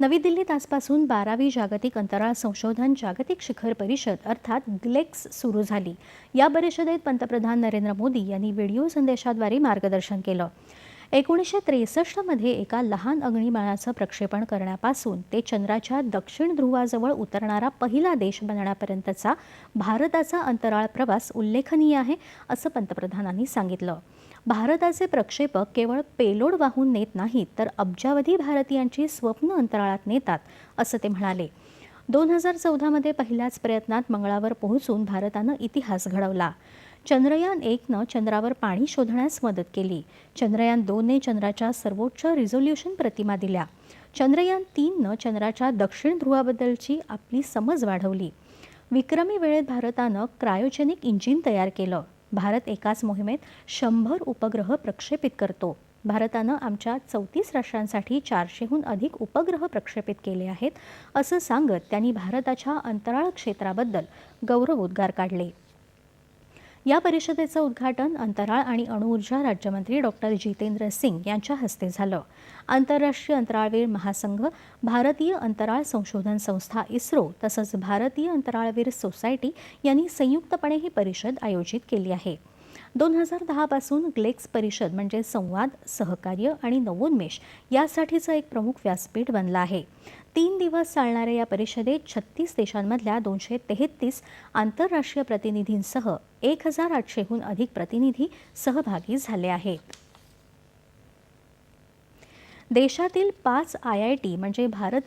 नवी दिल्लीत आजपासून बारावी जागतिक अंतराळ संशोधन जागतिक शिखर परिषद अर्थात ग्लेक्स सुरू झाली. या परिषदेत पंतप्रधान नरेंद्र मोदी यांनी व्हिडिओ संदेशाद्वारे मार्गदर्शन केलं. एकोणीसशे त्रेसष्टमध्ये एका लहान अग्निबाणाचं प्रक्षेपण करण्यापासून ते चंद्राच्या दक्षिण ध्रुवाजवळ उतरणारा पहिला देश बनण्यापर्यंतचा भारताचा अंतराळ प्रवास उल्लेखनीय आहे असं पंतप्रधानांनी सांगितलं. भारताचे प्रक्षेपक केवळ पेलोड वाहून नेत नाहीत तर अब्जावधी भारतीयांची स्वप्न अंतराळात नेतात असं ते म्हणाले. दोन हजार चौदामध्ये पहिल्याच प्रयत्नात मंगळावर पोहोचून भारतानं इतिहास घडवला. चंद्रयान एकनं चंद्रावर पाणी शोधण्यास मदत केली. चंद्रयान दोनने चंद्राच्या सर्वोच्च रिझोल्युशन प्रतिमा दिल्या. चंद्रयान तीननं चंद्राच्या दक्षिण ध्रुवाबद्दलची आपली समज वाढवली. विक्रमी वेळेत भारतानं क्रायोजेनिक इंजिन तयार केलं. भारत एकाच मोहिमेत शंभर उपग्रह प्रक्षेपित करतो. भारतानं आमच्या चौतीस राष्ट्रांसाठी चारशेहून अधिक उपग्रह प्रक्षेपित केले आहेत असं सांगत त्यांनी भारताच्या अंतराळ क्षेत्राबद्दल गौरवोद्गार काढले. या परिषदेचं उद्घाटन अंतराळ आणि अणुऊर्जा राज्यमंत्री डॉक्टर जितेंद्र सिंग यांच्या हस्ते झालं. आंतरराष्ट्रीय अंतराळवीर महासंघ भारतीय अंतराळ संशोधन संस्था इस्रो तसंच भारतीय अंतराळवीर सोसायटी यांनी संयुक्तपणे ही परिषद आयोजित केली आहे. दोन हजार दहापासून ग्लेक्स परिषद म्हणजे संवाद सहकार्य आणि नवोन्मेष यासाठीचं एक प्रमुख व्यासपीठ बनलं आहे. तीन दिवस चालणाऱ्या या परिषदेत छत्तीस देशांमधल्या दोनशे तेहतीस आंतरराष्ट्रीय प्रतिनिधींसह एक हजार आठशेहून अधिक प्रतिनिधी सहभागी झाले आहेत. देशातील पाच आय आय टी म्हणजे भारतीय